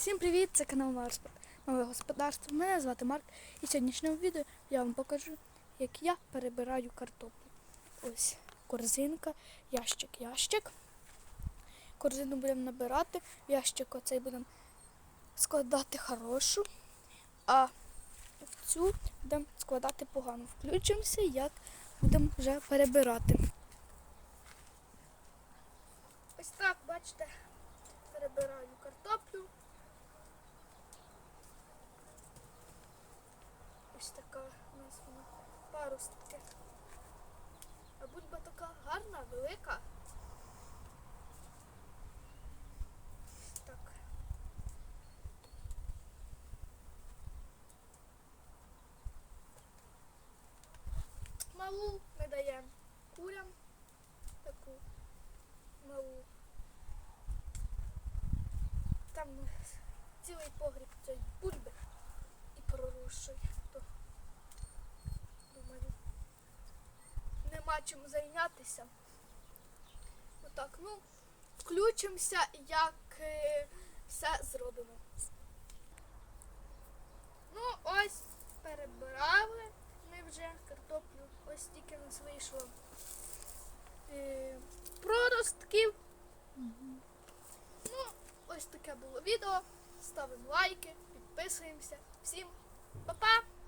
Всім привіт! Це канал Марс Нове господарство. Мене звати Марк і в сьогоднішньому відео я вам покажу, як я перебираю картоплю. Ось корзинка, ящик, ящик. Корзину будемо набирати, в ящик оцей будемо складати хорошу, а в цю будемо складати погану. Включимося, як будемо вже перебирати. Ось так, бачите, перебираю картоплю. Ось така у нас вона паростки. А бульба така гарна, велика. Так. Малу ми даємо курям таку малу. Там цілий погріб цієї бульби чим зайнятися. Отак, ну, включимося, як е, все зробимо. Ну, ось перебирали ми вже картоплю. Ось тільки нас вийшло е, проростків. Ну, ось таке було відео. Ставимо лайки, підписуємося. Всім па-па!